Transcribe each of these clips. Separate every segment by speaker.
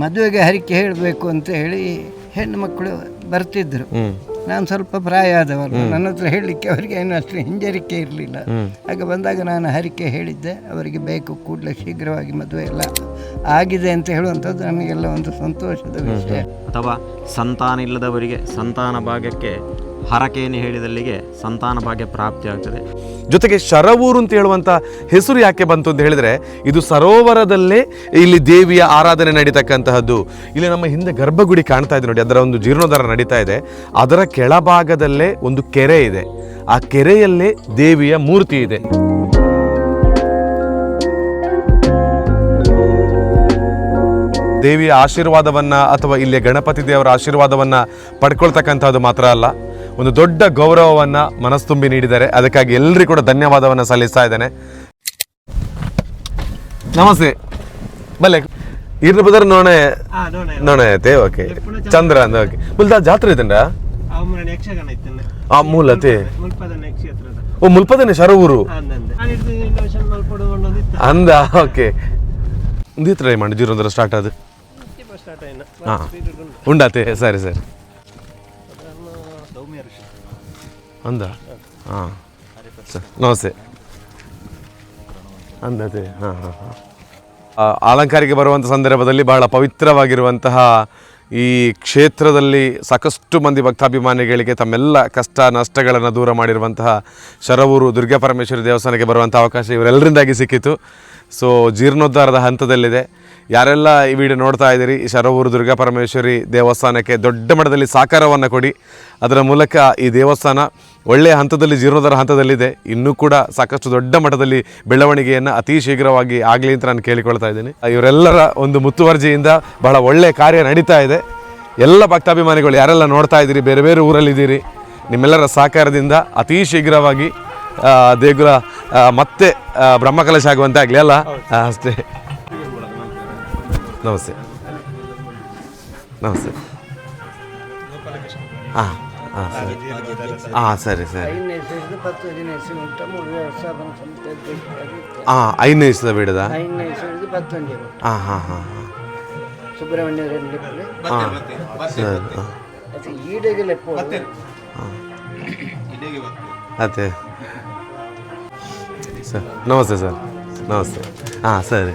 Speaker 1: ಮದುವೆಗೆ ಹರಿಕೆ ಹೇಳಬೇಕು ಅಂತ ಹೇಳಿ ಹೆಣ್ಣು ಮಕ್ಕಳು ಬರ್ತಿದ್ರು. ನಾನು ಸ್ವಲ್ಪ ಪ್ರಾಯ ಆದವರು ನನ್ನ ಹತ್ರ ಹೇಳಲಿಕ್ಕೆ ಅವರಿಗೆ ಏನು ಅಷ್ಟು ಹಿಂಜರಿಕೆ ಇರಲಿಲ್ಲ. ಆಗ ಬಂದಾಗ ನಾನು ಹರಿಕೆ ಹೇಳಿದ್ದೆ. ಅವರಿಗೆ ಬೇಕು ಕೂಡಲೇ ಶೀಘ್ರವಾಗಿ ಮದುವೆ ಎಲ್ಲ ಆಗಿದೆ ಅಂತ ಹೇಳುವಂಥದ್ದು ನಮಗೆಲ್ಲ ಒಂದು ಸಂತೋಷದ ವಿಷಯ.
Speaker 2: ಅಥವಾ ಸಂತಾನ ಇಲ್ಲದವರಿಗೆ ಸಂತಾನ ಭಾಗ್ಯಕ್ಕೆ ಹರಕೆಯನ್ನು ಹೇಳಿದಲ್ಲಿಗೆ ಸಂತಾನ ಭಾಗ್ಯ ಪ್ರಾಪ್ತಿಯಾಗ್ತದೆ.
Speaker 3: ಜೊತೆಗೆ ಶರವೂರು ಅಂತ ಹೇಳುವಂಥ ಹೆಸರು ಯಾಕೆ ಬಂತು ಅಂತ ಹೇಳಿದ್ರೆ, ಇದು ಸರೋವರದಲ್ಲೇ ಇಲ್ಲಿ ದೇವಿಯ ಆರಾಧನೆ ನಡೀತಕ್ಕಂತಹದ್ದು. ಇಲ್ಲಿ ನಮ್ಮ ಹಿಂದೆ ಗರ್ಭಗುಡಿ ಕಾಣ್ತಾ ಇದೆ ನೋಡಿ, ಅದರ ಒಂದು ಜೀರ್ಣೋದ್ಧಾರ ನಡೀತಾ ಇದೆ. ಅದರ ಕೆಳಭಾಗದಲ್ಲೇ ಒಂದು ಕೆರೆ ಇದೆ. ಆ ಕೆರೆಯಲ್ಲೇ ದೇವಿಯ ಮೂರ್ತಿ ಇದೆ. ದೇವಿಯ ಆಶೀರ್ವಾದವನ್ನ ಅಥವಾ ಇಲ್ಲಿಯ ಗಣಪತಿ ದೇವರ ಆಶೀರ್ವಾದವನ್ನ ಪಡ್ಕೊಳ್ತಕ್ಕಂಥದ್ದು ಮಾತ್ರ ಅಲ್ಲ. ಒಂದು ದೊಡ್ಡ ಗೌರವವನ್ನ ಮನಸ್ತುಂಬಿ ನೀಡಿದ್ದಾರೆ. ಅದಕ್ಕಾಗಿ ಎಲ್ಲರಿಗೂ ಕೂಡ ಧನ್ಯವಾದವನ್ನ ಸಲ್ಲಿಸ್ತಾ ಇದ್ದೇನೆ. ನಮಸ್ತೆ. ಬಲ್ಲೆ ಇರ್ಲಿ ಬದರ್ ನೋಣೆ ನೋಣೆ. ಐತೆ ಓಕೆ ಚಂದ್ರ ಅಂದ ಓಕೆ ಮುಲ್ದ ಜಾತ್ರೆ ಇತ್ತಂಡ ಆ ಮೂಲತೆ. ಓ ಮುಲ್ಪದನೆ ಶರವೂರು. ಅಂದ ಓಕೆ ಮುಂದಿತ್ರ ಟ್ರೈ ಮಾಡಿ ಜೀರೋದರ ಸ್ಟಾರ್ಟ್ ಅದು ಹಾ. ಉಂಡಾತೆ ಸರಿ ಸರಿ. ಅಂದ? ಹಾಂ. ಸರ್ ನಮಸ್ತೆ. ಅಂದತೆ ಹಾಂ ಹಾಂ ಹಾಂ. ಅಲಂಕಾರಿಗೆ ಬರುವಂಥ ಸಂದರ್ಭದಲ್ಲಿ ಬಹಳ ಪವಿತ್ರವಾಗಿರುವಂತಹ ಈ ಕ್ಷೇತ್ರದಲ್ಲಿ ಸಾಕಷ್ಟು ಮಂದಿ ಭಕ್ತಾಭಿಮಾನಿಗಳಿಗೆ ತಮ್ಮೆಲ್ಲ ಕಷ್ಟ ನಷ್ಟಗಳನ್ನು ದೂರ ಮಾಡಿರುವಂತಹ ಶರವೂರು ದುರ್ಗಾಪರಮೇಶ್ವರಿ ದೇವಸ್ಥಾನಕ್ಕೆ ಬರುವಂಥ ಅವಕಾಶ ಇವರೆಲ್ಲರಿಂದಾಗಿ ಸಿಕ್ಕಿತು. ಸೊ ಜೀರ್ಣೋದ್ಧಾರದ ಹಂತದಲ್ಲಿದೆ. ಯಾರೆಲ್ಲ ಈ ವಿಡಿಯೋ ನೋಡ್ತಾ ಇದ್ದೀರಿ ಈ ಶರವೂರು ದುರ್ಗಾ ಪರಮೇಶ್ವರಿ ದೇವಸ್ಥಾನಕ್ಕೆ ದೊಡ್ಡ ಮಟ್ಟದಲ್ಲಿ ಸಾಕಾರವನ್ನು ಕೊಡಿ. ಅದರ ಮೂಲಕ ಈ ದೇವಸ್ಥಾನ ಒಳ್ಳೆಯ ಹಂತದಲ್ಲಿ ಜೀರ್ಣೋದ್ಧಾರ ಹಂತದಲ್ಲಿದೆ. ಇನ್ನೂ ಕೂಡ ಸಾಕಷ್ಟು ದೊಡ್ಡ ಮಟ್ಟದಲ್ಲಿ ಬೆಳವಣಿಗೆಯನ್ನು ಅತಿ ಶೀಘ್ರವಾಗಿ ಆಗಲಿ ಅಂತ ನಾನು ಕೇಳಿಕೊಳ್ತಾ ಇದ್ದೀನಿ. ಇವರೆಲ್ಲರ ಒಂದು ಮುತುವರ್ಜಿಯಿಂದ ಬಹಳ ಒಳ್ಳೆಯ ಕಾರ್ಯ ನಡೀತಾ ಇದೆ. ಎಲ್ಲ ಭಕ್ತಾಭಿಮಾನಿಗಳು ಯಾರೆಲ್ಲ ನೋಡ್ತಾ ಇದ್ದೀರಿ ಬೇರೆ ಬೇರೆ ಊರಲ್ಲಿದ್ದೀರಿ ನಿಮ್ಮೆಲ್ಲರ ಸಹಕಾರದಿಂದ ಅತಿ ಶೀಘ್ರವಾಗಿ ದೇಗುಲ ಮತ್ತೆ ಬ್ರಹ್ಮಕಲಶ ಆಗುವಂತೆ ಆಗಲಿ ಅಲ್ಲ ಅಷ್ಟೇ. ನಮಸ್ತೆ. ನಮಸ್ತೆ. ಹಾಂ ಹಾಂ ಸರಿ. ಹಾಂ ಸರಿ ಸರಿ. ಹಾಂ ಐದನೇ ಇಸದ ಬಿಡದ? ಹಾಂ ಹಾಂ ಹಾಂ ಹಾಂ.
Speaker 1: ಸುಬ್ರಹ್ಮಣ್ಯ
Speaker 3: ಹಾಂ ಸರಿ ಹಾಂ
Speaker 1: ಅದೇ
Speaker 3: ಸರ್, ನಮಸ್ತೆ ಸರ್. ನಮಸ್ತೆ. ಹಾಂ ಸರಿ.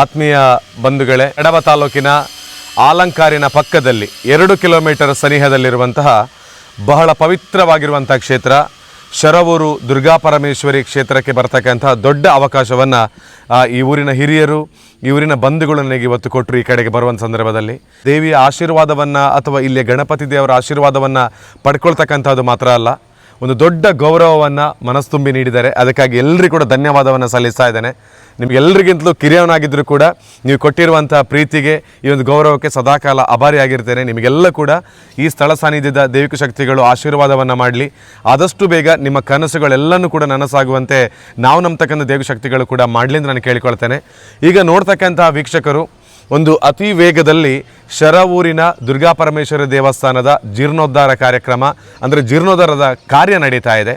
Speaker 3: ಆತ್ಮೀಯ ಬಂಧುಗಳೇ ಎಡವ ತಾಲೂಕಿನ ಆಲಂಕಾರಿನ ಪಕ್ಕದಲ್ಲಿ ಎರಡು ಕಿಲೋಮೀಟರ್ ಸನಿಹದಲ್ಲಿರುವಂತಹ ಬಹಳ ಪವಿತ್ರವಾಗಿರುವಂತಹ ಕ್ಷೇತ್ರ, ಶರವೂರು ದುರ್ಗಾ ಪರಮೇಶ್ವರಿ ಕ್ಷೇತ್ರಕ್ಕೆ ಬರ್ತಕ್ಕಂತಹ ದೊಡ್ಡ ಅವಕಾಶವನ್ನು ಈ ಊರಿನ ಹಿರಿಯರು, ಈ ಊರಿನ ಬಂಧುಗಳು ನನಗೆ ಇವತ್ತು ಕೊಟ್ಟರು ಈ ಕಡೆಗೆ ಬರುವಂಥ ಸಂದರ್ಭದಲ್ಲಿ. ದೇವಿಯ ಆಶೀರ್ವಾದವನ್ನು ಅಥವಾ ಇಲ್ಲಿಯ ಗಣಪತಿ ದೇವರ ಆಶೀರ್ವಾದವನ್ನು ಪಡ್ಕೊಳ್ತಕ್ಕಂಥದ್ದು ಮಾತ್ರ ಅಲ್ಲ. ಒಂದು ದೊಡ್ಡ ಗೌರವವನ್ನು ಮನಸ್ತುಂಬಿ ನೀಡಿದ್ದಾರೆ. ಅದಕ್ಕಾಗಿ ಎಲ್ಲರಿಗೂ ಕೂಡ ಧನ್ಯವಾದವನ್ನು ಸಲ್ಲಿಸ್ತಾ ಇದ್ದೇನೆ. ನಿಮಗೆಲ್ಲರಿಗಿಂತಲೂ ಕಿರಿಯವನಾಗಿದ್ದರೂ ಕೂಡ ನೀವು ಕೊಟ್ಟಿರುವಂಥ ಪ್ರೀತಿಗೆ ಈ ಒಂದು ಗೌರವಕ್ಕೆ ಸದಾಕಾಲ ಅಭಾರಿಯಾಗಿರ್ತೇನೆ. ನಿಮಗೆಲ್ಲ ಕೂಡ ಈ ಸ್ಥಳ ಸಾನ್ನಿಧ್ಯದ ದೈವಿಕ ಶಕ್ತಿಗಳು ಆಶೀರ್ವಾದವನ್ನು ಮಾಡಲಿ. ಆದಷ್ಟು ಬೇಗ ನಿಮ್ಮ ಕನಸುಗಳೆಲ್ಲನೂ ಕೂಡ ನನಸಾಗುವಂತೆ ನಾವು ನಂಬತಕ್ಕಂಥ ದೈವಿಕ ಶಕ್ತಿಗಳು ಕೂಡ ಮಾಡಲಿ ಅಂತ ನಾನು ಕೇಳಿಕೊಳ್ತೇನೆ. ಈಗ ನೋಡ್ತಕ್ಕಂತಹ ವೀಕ್ಷಕರು ಒಂದು ಅತಿ ವೇಗದಲ್ಲಿ ಶರವೂರಿನ ದುರ್ಗಾ ದುರ್ಗಾಪರಮೇಶ್ವರಿ ದೇವಸ್ಥಾನದ ಜೀರ್ಣೋದ್ಧಾರ ಕಾರ್ಯಕ್ರಮ ಅಂದರೆ ಜೀರ್ಣೋದ್ಧಾರದ ಕಾರ್ಯ ನಡೀತಾ ಇದೆ.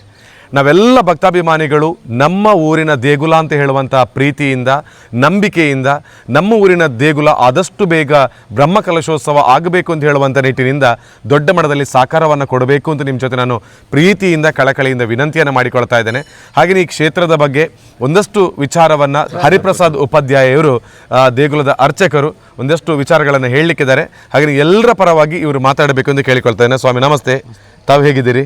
Speaker 3: ನಾವೆಲ್ಲ ಭಕ್ತಾಭಿಮಾನಿಗಳು ನಮ್ಮ ಊರಿನ ದೇಗುಲ ಅಂತ ಹೇಳುವಂಥ ಪ್ರೀತಿಯಿಂದ, ನಂಬಿಕೆಯಿಂದ ನಮ್ಮ ಊರಿನ ದೇಗುಲ ಆದಷ್ಟು ಬೇಗ ಬ್ರಹ್ಮ ಕಲಶೋತ್ಸವ ಆಗಬೇಕು ಅಂತ ಹೇಳುವಂಥ ನಿಟ್ಟಿನಿಂದ ದೊಡ್ಡ ಮಟ್ಟದಲ್ಲಿ ಸಾಕಾರವನ್ನು ಕೊಡಬೇಕು ಅಂತ ನಿಮ್ಮ ಜೊತೆ ನಾನು ಪ್ರೀತಿಯಿಂದ, ಕಳಕಳಿಯಿಂದ ವಿನಂತಿಯನ್ನು ಮಾಡಿಕೊಳ್ತಾ ಇದ್ದೇನೆ. ಹಾಗೆಯೇ ಈ ಕ್ಷೇತ್ರದ ಬಗ್ಗೆ ಒಂದಷ್ಟು ವಿಚಾರವನ್ನು ಹರಿಪ್ರಸಾದ್ ಉಪಾಧ್ಯಾಯವರು ದೇಗುಲದ ಅರ್ಚಕರು ಒಂದಷ್ಟು ವಿಚಾರಗಳನ್ನು ಹೇಳಲಿಕ್ಕಿದ್ದಾರೆ. ಹಾಗೆಯೇ ಎಲ್ಲರ ಪರವಾಗಿ ಇವರು ಮಾತಾಡಬೇಕು ಎಂದು ಇದ್ದೇನೆ. ಸ್ವಾಮಿ, ನಮಸ್ತೆ. ತಾವು ಹೇಗಿದ್ದೀರಿ?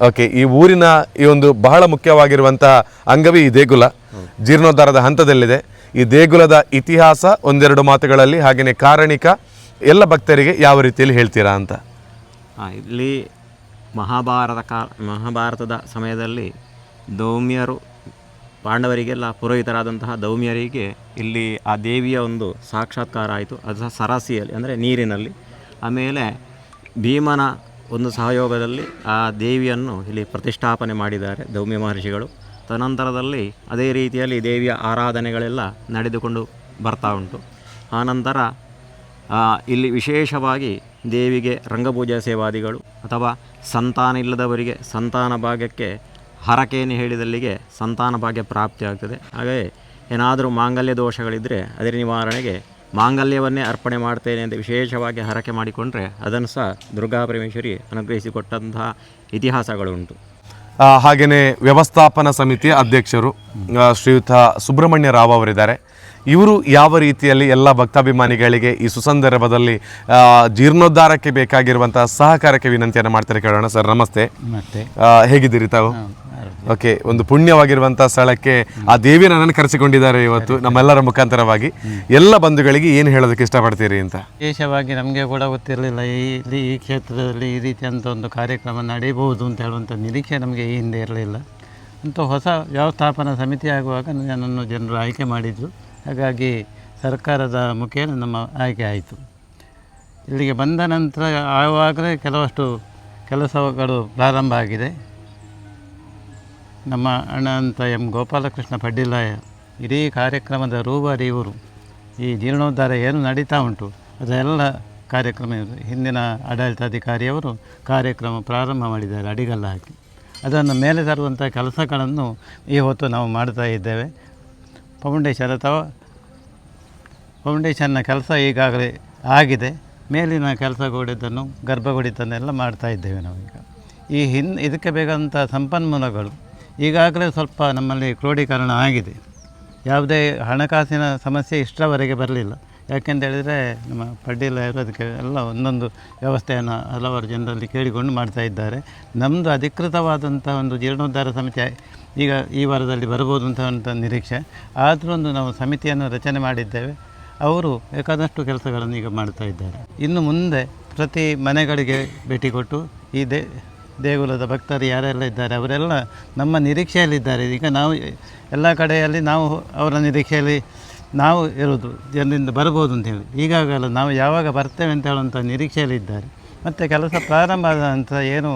Speaker 3: ಓಕೆ ಈ ಊರಿನ ಈ ಒಂದು ಬಹಳ ಮುಖ್ಯವಾಗಿರುವಂತಹ ಅಂಗವಿ ಈ ದೇಗುಲ ಜೀರ್ಣೋದ್ಧಾರದ ಹಂತದಲ್ಲಿದೆ. ಈ ದೇಗುಲದ ಇತಿಹಾಸ ಒಂದೆರಡು ಮಾತುಗಳಲ್ಲಿ ಹಾಗೆಯೇ ಕಾರಣಿಕ ಎಲ್ಲ ಭಕ್ತರಿಗೆ ಯಾವ ರೀತಿಯಲ್ಲಿ ಹೇಳ್ತೀರಾ ಅಂತ?
Speaker 2: ಆ, ಇಲ್ಲಿ ಮಹಾಭಾರತ ಕಾಲ ಮಹಾಭಾರತದ ಸಮಯದಲ್ಲಿ ದೌಮ್ಯರು ಪಾಂಡವರಿಗೆಲ್ಲ ಪುರೋಹಿತರಾದಂತಹ ದೌಮ್ಯರಿಗೆ ಇಲ್ಲಿ ಆ ದೇವಿಯ ಒಂದು ಸಾಕ್ಷಾತ್ಕಾರ ಆಯಿತು. ಅದು ಸಹ ಸರಸಿಯಲ್ಲಿ ಅಂದರೆ ನೀರಿನಲ್ಲಿ. ಆಮೇಲೆ ಭೀಮನ ಒಂದು ಸಹಯೋಗದಲ್ಲಿ ಆ ದೇವಿಯನ್ನು ಇಲ್ಲಿ ಪ್ರತಿಷ್ಠಾಪನೆ ಮಾಡಿದ್ದಾರೆ ದೌಮ್ಯ ಮಹರ್ಷಿಗಳು. ತದನಂತರದಲ್ಲಿ ಅದೇ ರೀತಿಯಲ್ಲಿ ದೇವಿಯ ಆರಾಧನೆಗಳೆಲ್ಲ ನಡೆದುಕೊಂಡು ಬರ್ತಾ ಉಂಟು. ಆನಂತರ ಇಲ್ಲಿ ವಿಶೇಷವಾಗಿ ದೇವಿಗೆ ರಂಗಪೂಜಾ ಸೇವಾದಿಗಳು ಅಥವಾ ಸಂತಾನ ಇಲ್ಲದವರಿಗೆ ಸಂತಾನ ಭಾಗ್ಯಕ್ಕೆ ಹರಕೆಯನ್ನು ಹೇಳಿದಲ್ಲಿಗೆ ಸಂತಾನ ಭಾಗ್ಯ ಪ್ರಾಪ್ತಿಯಾಗ್ತದೆ. ಹಾಗೆಯೇ ಏನಾದರೂ ಮಾಂಗಲ್ಯ ದೋಷಗಳಿದ್ದರೆ ಅದರ ನಿವಾರಣೆಗೆ ಮಾಂಗಲ್ಯವನ್ನೇ ಅರ್ಪಣೆ ಮಾಡ್ತೇನೆ ಅಂತ ವಿಶೇಷವಾಗಿ ಹರಕೆ ಮಾಡಿಕೊಂಡ್ರೆ ಅದನ್ನು ಸಹ ದುರ್ಗಾ ಪರಮೇಶ್ವರಿ ಅನುಗ್ರಹಿಸಿಕೊಟ್ಟಂತಹ ಇತಿಹಾಸಗಳುಂಟು.
Speaker 3: ಹಾಗೆಯೇ ವ್ಯವಸ್ಥಾಪನಾ ಸಮಿತಿಯ ಅಧ್ಯಕ್ಷರು ಶ್ರೀಯುತ ಸುಬ್ರಹ್ಮಣ್ಯ ರಾವ್ ಅವರಿದ್ದಾರೆ. ಇವರು ಯಾವ ರೀತಿಯಲ್ಲಿ ಎಲ್ಲ ಭಕ್ತಾಭಿಮಾನಿಗಳಿಗೆ ಈ ಸುಸಂದರ್ಭದಲ್ಲಿ ಜೀರ್ಣೋದ್ಧಾರಕ್ಕೆ ಬೇಕಾಗಿರುವಂತಹ ಸಹಕಾರಕ್ಕೆ ವಿನಂತಿಯನ್ನು ಮಾಡ್ತಾರೆ ಕೇಳೋಣ ಸರ್. ನಮಸ್ತೆ. ಹೇಗಿದ್ದೀರಿ ತಾವು? ಓಕೆ ಒಂದು ಪುಣ್ಯವಾಗಿರುವಂತಹ ಸ್ಥಳಕ್ಕೆ ಆ ದೇವಿನ ನನ್ನನ್ನು ಕರೆಸಿಕೊಂಡಿದ್ದಾರೆ ಇವತ್ತು ನಮ್ಮೆಲ್ಲರ ಮುಖಾಂತರವಾಗಿ. ಎಲ್ಲ ಬಂಧುಗಳಿಗೆ ಏನು ಹೇಳೋದಕ್ಕೆ ಇಷ್ಟಪಡ್ತೀರಿ ಅಂತ?
Speaker 4: ವಿಶೇಷವಾಗಿ ನಮಗೆ ಕೂಡ ಗೊತ್ತಿರಲಿಲ್ಲ ಈ ಇಲ್ಲಿ ಈ ಕ್ಷೇತ್ರದಲ್ಲಿ ಈ ರೀತಿಯಂಥ ಒಂದು ಕಾರ್ಯಕ್ರಮ ನಡೆಯಬಹುದು ಅಂತ ಹೇಳುವಂಥ ನಿರೀಕ್ಷೆ ನಮಗೆ ಈ ಹಿಂದೆ ಇರಲಿಲ್ಲ. ಅಂತ ಹೊಸ ವ್ಯವಸ್ಥಾಪನಾ ಸಮಿತಿ ಆಗುವಾಗ ನನ್ನನ್ನು ಜನರು ಆಯ್ಕೆ ಮಾಡಿದರು. ಹಾಗಾಗಿ ಸರ್ಕಾರದ ಮುಖೇನ ನಮ್ಮ ಆಯ್ಕೆ ಆಯಿತು. ಇಲ್ಲಿಗೆ ಬಂದ ನಂತರ ಆವಾಗಲೇ ಕೆಲವಷ್ಟು ಕೆಲಸಗಳು ಪ್ರಾರಂಭ ಆಗಿದೆ. ನಮ್ಮ ಅಣ್ಣ ಎಂ ಗೋಪಾಲಕೃಷ್ಣ ಪಡ್ಡಿಲಾಯ ಇಡೀ ಕಾರ್ಯಕ್ರಮದ ರೂವಾರಿ ಇವರು ಈ ಜೀರ್ಣೋದ್ಧಾರ ಏನು ನಡೀತಾ ಉಂಟು ಅದೆಲ್ಲ ಕಾರ್ಯಕ್ರಮ. ಹಿಂದಿನ ಆಡಳಿತಾಧಿಕಾರಿಯವರು ಕಾರ್ಯಕ್ರಮ ಪ್ರಾರಂಭ ಮಾಡಿದ್ದಾರೆ ಅಡಿಗಲ್ಲ ಹಾಕಿ ಅದನ್ನು ಮೇಲೆ ತರುವಂಥ ಕೆಲಸಗಳನ್ನು ಈ ಹೊತ್ತು ನಾವು ಮಾಡ್ತಾ ಇದ್ದೇವೆ. ಫೌಂಡೇಶನ್ ಅಥವಾ ಫೌಂಡೇಶನ್ನ ಕೆಲಸ ಈಗಾಗಲೇ ಆಗಿದೆ. ಮೇಲಿನ ಕೆಲಸ ಕೂಡಿದ್ದನ್ನು ಗರ್ಭಗುಡಿತನ್ನೆಲ್ಲ ಮಾಡ್ತಾ ಇದ್ದೇವೆ ನಾವೀಗ ಈ ಹಿನ್, ಇದಕ್ಕೆ ಬೇಕಾದಂಥ ಸಂಪನ್ಮೂಲಗಳು ಈಗಾಗಲೇ ಸ್ವಲ್ಪ ನಮ್ಮಲ್ಲಿ ಕ್ರೋಢೀಕರಣ ಆಗಿದೆ. ಯಾವುದೇ ಹಣಕಾಸಿನ ಸಮಸ್ಯೆ ಇಷ್ಟರವರೆಗೆ ಬರಲಿಲ್ಲ. ಯಾಕೆಂತ ಹೇಳಿದರೆ ನಮ್ಮ ಪಡ್ಡಿಲ ಅದಕ್ಕೆ ಎಲ್ಲ ಒಂದೊಂದು ವ್ಯವಸ್ಥೆಯನ್ನು ಹಲವಾರು ಜನರಲ್ಲಿ ಕೇಳಿಕೊಂಡು ಮಾಡ್ತಾ ಇದ್ದಾರೆ. ನಮ್ಮದು ಅಧಿಕೃತವಾದಂಥ ಒಂದು ಜೀರ್ಣೋದ್ಧಾರ ಸಮಿತಿ ಈಗ ಈ ವಾರದಲ್ಲಿ ಬರ್ಬೋದು ಅಂತ ನಿರೀಕ್ಷೆ. ಆದರೂ ಒಂದು ನಾವು ಸಮಿತಿಯನ್ನು ರಚನೆ ಮಾಡಿದ್ದೇವೆ. ಅವರು ಬೇಕಾದಷ್ಟು ಕೆಲಸಗಳನ್ನು ಈಗ ಮಾಡ್ತಾ ಇದ್ದಾರೆ. ಇನ್ನು ಮುಂದೆ ಪ್ರತಿ ಮನೆಗಳಿಗೆ ಭೇಟಿ ಕೊಟ್ಟು ಈ ದೇ, ದೇಗುಲದ ಭಕ್ತರು ಯಾರೆಲ್ಲ ಇದ್ದಾರೆ ಅವರೆಲ್ಲ ನಮ್ಮ ನಿರೀಕ್ಷೆಯಲ್ಲಿದ್ದಾರೆ. ಈಗ ನಾವು ಎಲ್ಲ ಕಡೆಯಲ್ಲಿ ನಾವು ಅವರ ನಿರೀಕ್ಷೆಯಲ್ಲಿ ನಾವು ಇರೋದು ಜನರಿಂದ ಬರ್ಬೋದು ಅಂತೇಳಿ ಈಗಾಗಲೇ ನಾವು ಯಾವಾಗ ಬರ್ತೇವೆ ಅಂತ ಹೇಳುವಂಥ ನಿರೀಕ್ಷೆಯಲ್ಲಿದ್ದಾರೆ ಮತ್ತು ಕೆಲಸ ಪ್ರಾರಂಭ ಆದಂಥ ಏನು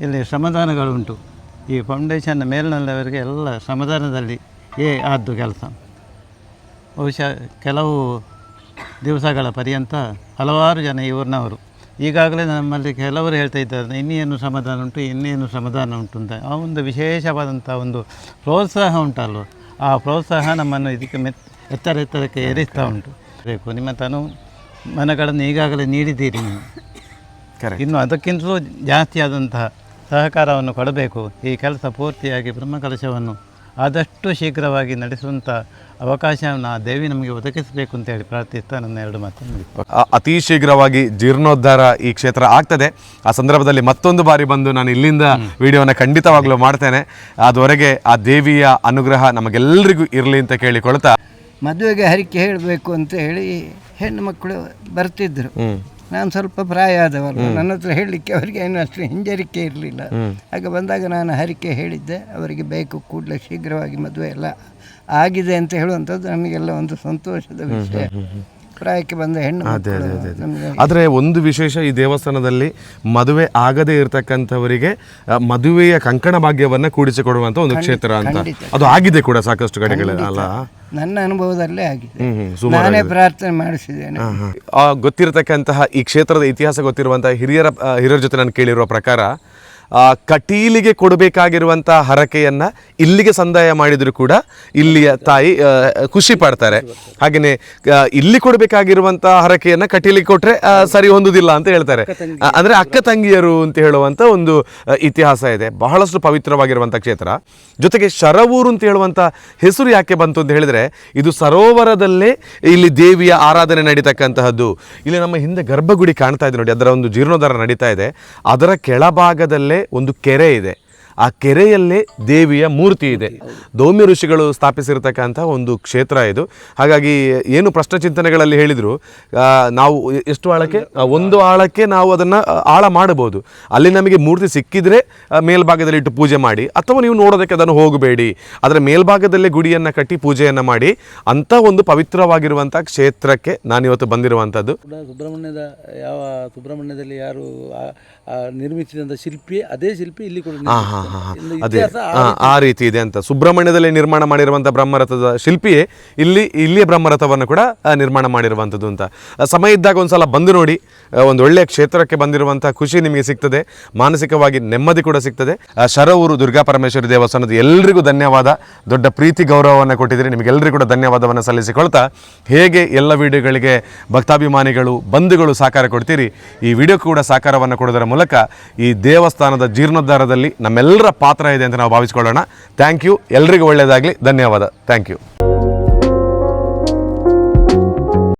Speaker 4: ಇಲ್ಲಿ ಶ್ರಮದಾನಗಳುಂಟು ಈ ಫೌಂಡೇಶನ್ನ ಮೇಲಿನಲ್ಲವರಿಗೆ ಎಲ್ಲ ಶ್ರಮದಾನದಲ್ಲಿ ಏ ಆದ್ದು ಕೆಲಸ. ಬಹುಶಃ ಕೆಲವು ದಿವಸಗಳ ಪರ್ಯಂತ ಹಲವಾರು ಜನ ಇವ್ರನ್ನವರು ಈಗಾಗಲೇ ನಮ್ಮಲ್ಲಿ ಕೆಲವರು ಹೇಳ್ತಾ ಇದ್ದಾರೆ, ಇನ್ನೇನು ಸಮಾಧಾನ ಉಂಟು, ಇನ್ನೇನು ಸಮಾಧಾನ ಉಂಟು ಅಂತ. ಆ ಒಂದು ವಿಶೇಷವಾದಂಥ ಒಂದು ಪ್ರೋತ್ಸಾಹ ಉಂಟಲ್ವ. ಆ ಪ್ರೋತ್ಸಾಹ ನಮ್ಮನ್ನು ಇದಕ್ಕೆ ಮೆತ್ ಎತ್ತರ ಎತ್ತರಕ್ಕೆ ಏರಿಸ್ತಾ ಉಂಟು. ಬೇಕು ನಿಮ್ಮ ತನು ಮನಗಳನ್ನು ಈಗಾಗಲೇ ನೀಡಿದ್ದೀರಿ ನೀವು. ಇನ್ನು ಅದಕ್ಕಿಂತಲೂ ಜಾಸ್ತಿಯಾದಂತಹ ಸಹಕಾರವನ್ನು ಕೊಡಬೇಕು. ಈ ಕೆಲಸ ಪೂರ್ತಿಯಾಗಿ ಬ್ರಹ್ಮಕಲಶವನ್ನು ಆದಷ್ಟು ಶೀಘ್ರವಾಗಿ ನಡೆಸುವಂಥ ಅವಕಾಶವನ್ನು ಆ ದೇವಿ ನಮಗೆ ಒದಗಿಸಬೇಕು ಅಂತ ಹೇಳಿ ಪ್ರಾರ್ಥಿಸ್ತಾ ನನ್ನ ಎರಡು ಮಾತನ್ನು.
Speaker 3: ಅತಿ ಶೀಘ್ರವಾಗಿ ಜೀರ್ಣೋದ್ಧಾರ ಈ ಕ್ಷೇತ್ರ ಆಗ್ತದೆ. ಆ ಸಂದರ್ಭದಲ್ಲಿ ಮತ್ತೊಂದು ಬಾರಿ ಬಂದು ನಾನು ಇಲ್ಲಿಂದ ವಿಡಿಯೋನ ಖಂಡಿತವಾಗ್ಲೂ ಮಾಡ್ತೇನೆ. ಅದುವರೆಗೆ ಆ ದೇವಿಯ ಅನುಗ್ರಹ ನಮಗೆಲ್ಲರಿಗೂ ಇರಲಿ ಅಂತ ಕೇಳಿಕೊಳ್ತಾ
Speaker 1: ಮದುವೆಗೆ ಹರಿಕೆ ಹೇಳಬೇಕು ಅಂತ ಹೇಳಿ ಹೆಣ್ಣು ಮಕ್ಕಳು ಬರ್ತಿದ್ರು.
Speaker 3: ಹ್ಮ್.
Speaker 1: ನಾನು ಸ್ವಲ್ಪ ಪ್ರಾಯ ಆದವಲ್ಲ. ನನ್ನ ಹತ್ರ ಹೇಳಲಿಕ್ಕೆ ಅವರಿಗೆ ಏನು ಅಷ್ಟು ಹಿಂಜರಿಕೆ ಇರಲಿಲ್ಲ. ಆಗ ಬಂದಾಗ ನಾನು ಹರಿಕೆ ಹೇಳಿದ್ದೆ. ಅವರಿಗೆ ಬೇಕು ಕೂಡಲೇ ಶೀಘ್ರವಾಗಿ ಮದುವೆ ಎಲ್ಲ ಆಗಿದೆ ಅಂತ ಹೇಳುವಂಥದ್ದು ನಮಗೆಲ್ಲ ಒಂದು ಸಂತೋಷದ ವಿಷಯ. ಪ್ರಾಯಕ್ಕೆ ಬಂದ ಹೆಣ್ಣು
Speaker 3: ಆದರೆ ಒಂದು ವಿಶೇಷ ಈ ದೇವಸ್ಥಾನದಲ್ಲಿ ಮದುವೆ ಆಗದೇ ಇರತಕ್ಕಂಥವರಿಗೆ ಆ, ಮದುವೆಯ ಕಂಕಣ ಭಾಗ್ಯವನ್ನು ಕೂಡಿಸಿಕೊಡುವಂಥ ಒಂದು ಕ್ಷೇತ್ರ ಅಂತ. ಅದು ಆಗಿದೆ ಕೂಡ ಸಾಕಷ್ಟು ಕಡೆಗಳಲ್ಲಿ. ಅಲ್ಲ?
Speaker 1: ನನ್ನ ಅನುಭವದಲ್ಲೇ ಆಗಿದೆ.
Speaker 3: ಹ್ಮ್, ಹ್ಮ್, ಸುಮಾರು
Speaker 1: ನಾನೇ ಪ್ರಾರ್ಥನೆ ಮಾಡಿಸಿದ್ದೇನೆ.
Speaker 3: ಆ, ಗೊತ್ತಿರತಕ್ಕಂತಹ ಈ ಕ್ಷೇತ್ರದ ಇತಿಹಾಸ ಗೊತ್ತಿರುವಂತಹ ಹಿರಿಯರ ಆ, ಹಿರಿಯರ ಜೊತೆ ನಾನು ಕೇಳಿರುವ ಪ್ರಕಾರ ಕಟೀಲಿಗೆ ಕೊಡಬೇಕಾಗಿರುವಂತಹ ಹರಕೆಯನ್ನ ಇಲ್ಲಿಗೆ ಸಂದಾಯ ಮಾಡಿದ್ರು ಕೂಡ ಇಲ್ಲಿಯ ತಾಯಿ ಖುಷಿ ಪಡ್ತಾರೆ. ಹಾಗೆಯೇ ಇಲ್ಲಿ ಕೊಡಬೇಕಾಗಿರುವಂತಹ ಹರಕೆಯನ್ನ ಕಟೀಲಿಗೆ ಕೊಟ್ರೆ ಆ, ಸರಿ ಹೊಂದುದಿಲ್ಲ ಅಂತ ಹೇಳ್ತಾರೆ. ಅಂದ್ರೆ ಅಕ್ಕ ತಂಗಿಯರು ಅಂತ ಹೇಳುವಂತ ಒಂದು ಇತಿಹಾಸ ಇದೆ. ಬಹಳಷ್ಟು ಪವಿತ್ರವಾಗಿರುವಂಥ ಕ್ಷೇತ್ರ. ಜೊತೆಗೆ ಶರವೂರು ಅಂತ ಹೇಳುವಂಥ ಹೆಸರು ಯಾಕೆ ಬಂತು ಅಂತ ಹೇಳಿದ್ರೆ ಇದು ಸರೋವರದಲ್ಲೇ ಇಲ್ಲಿ ದೇವಿಯ ಆರಾಧನೆ ನಡೀತಕ್ಕಂತಹದ್ದು. ಇಲ್ಲಿ ನಮ್ಮ ಹಿಂದೆ ಗರ್ಭಗುಡಿ ಕಾಣ್ತಾ ಇದೆ ನೋಡಿ ಅದರ ಒಂದು ಜೀರ್ಣೋದ್ಧಾರ ನಡೀತಾ ಇದೆ. ಅದರ ಕೆಳಭಾಗದಲ್ಲೇ ಒಂದು ಕೆರೆ ಇದೆ. ಆ ಕೆರೆಯಲ್ಲೇ ದೇವಿಯ ಮೂರ್ತಿ ಇದೆ. ದೌಮ್ಯ ಋಷಿಗಳು ಸ್ಥಾಪಿಸಿರ್ತಕ್ಕಂಥ ಒಂದು ಕ್ಷೇತ್ರ ಇದು. ಹಾಗಾಗಿ ಏನು ಪ್ರಶ್ನೆ ಚಿಂತನೆಗಳಲ್ಲಿ ಹೇಳಿದರು ನಾವು ಎಷ್ಟು ಆಳಕ್ಕೆ? ಒಂದು ಆಳಕ್ಕೆ ನಾವು ಅದನ್ನು ಆಳ ಮಾಡಬಹುದು. ಅಲ್ಲಿ ನಮಗೆ ಮೂರ್ತಿ ಸಿಕ್ಕಿದ್ರೆ ಮೇಲ್ಭಾಗದಲ್ಲಿ ಇಟ್ಟು ಪೂಜೆ ಮಾಡಿ ಅಥವಾ ನೀವು ನೋಡೋದಕ್ಕೆ ಅದನ್ನು ಹೋಗಬೇಡಿ. ಅದರ ಮೇಲ್ಭಾಗದಲ್ಲೇ ಗುಡಿಯನ್ನು ಕಟ್ಟಿ ಪೂಜೆಯನ್ನು ಮಾಡಿ ಅಂಥ ಒಂದು ಪವಿತ್ರವಾಗಿರುವಂಥ ಕ್ಷೇತ್ರಕ್ಕೆ ನಾನಿವತ್ತು ಬಂದಿರುವಂಥದ್ದು.
Speaker 5: ಸುಬ್ರಹ್ಮಣ್ಯದ ಯಾವ ಸುಬ್ರಹ್ಮಣ್ಯದಲ್ಲಿ ಯಾರು ನಿರ್ಮಿಸಿದಂಥ ಶಿಲ್ಪಿ ಅದೇ ಶಿಲ್ಪಿ ಇಲ್ಲಿ ಕೂಡ
Speaker 3: ಅದೇ
Speaker 5: ಆ
Speaker 3: ರೀತಿ. ಇದೆ ಅಂತ. ಸುಬ್ರಹ್ಮಣ್ಯದಲ್ಲಿ ನಿರ್ಮಾಣ ಮಾಡಿರುವಂಥ ಬ್ರಹ್ಮರಥದ ಶಿಲ್ಪಿಯೇ ಇಲ್ಲಿ ಇಲ್ಲಿಯ ಬ್ರಹ್ಮರಥವನ್ನು ಕೂಡ ನಿರ್ಮಾಣ ಮಾಡಿರುವಂಥದ್ದು ಅಂತ. ಸಮಯ ಇದ್ದಾಗ ಒಂದ್ಸಲ ಬಂದು ನೋಡಿ. ಒಂದು ಒಳ್ಳೆಯ ಕ್ಷೇತ್ರಕ್ಕೆ ಬಂದಿರುವಂತಹ ಖುಷಿ ನಿಮಗೆ ಸಿಗ್ತದೆ. ಮಾನಸಿಕವಾಗಿ ನೆಮ್ಮದಿ ಕೂಡ ಸಿಗ್ತದೆ. ಶರವೂರು ದುರ್ಗಾ ಪರಮೇಶ್ವರಿ ದೇವಸ್ಥಾನದ ಎಲ್ರಿಗೂ ಧನ್ಯವಾದ. ದೊಡ್ಡ ಪ್ರೀತಿ ಗೌರವವನ್ನು ಕೊಟ್ಟಿದ್ದೀರಿ. ನಿಮಗೆಲ್ಲರಿಗೂ ಕೂಡ ಧನ್ಯವಾದವನ್ನು ಸಲ್ಲಿಸಿಕೊಳ್ತಾ ಹೇಗೆ ಎಲ್ಲ ವಿಡಿಯೋಗಳಿಗೆ ಭಕ್ತಾಭಿಮಾನಿಗಳು ಬಂಧುಗಳು ಸಹಕಾರ ಕೊಡ್ತೀರಿ ಈ ವಿಡಿಯೋ ಕೂಡ ಸಹಕಾರವನ್ನು ಕೊಡೋದರ ಮೂಲಕ ಈ ದೇವಸ್ಥಾನದ ಜೀರ್ಣೋದ್ಧಾರದಲ್ಲಿ ನಮ್ಮೆಲ್ಲರ ಪಾತ್ರ ಇದೆ ಅಂತ ನಾವು ಭಾವಿಸ್ಕೊಳ್ಳೋಣ. ಥ್ಯಾಂಕ್ ಯು ಎಲ್ರಿಗೂ ಒಳ್ಳೆಯದಾಗಲಿ ಧನ್ಯವಾದ. Thank you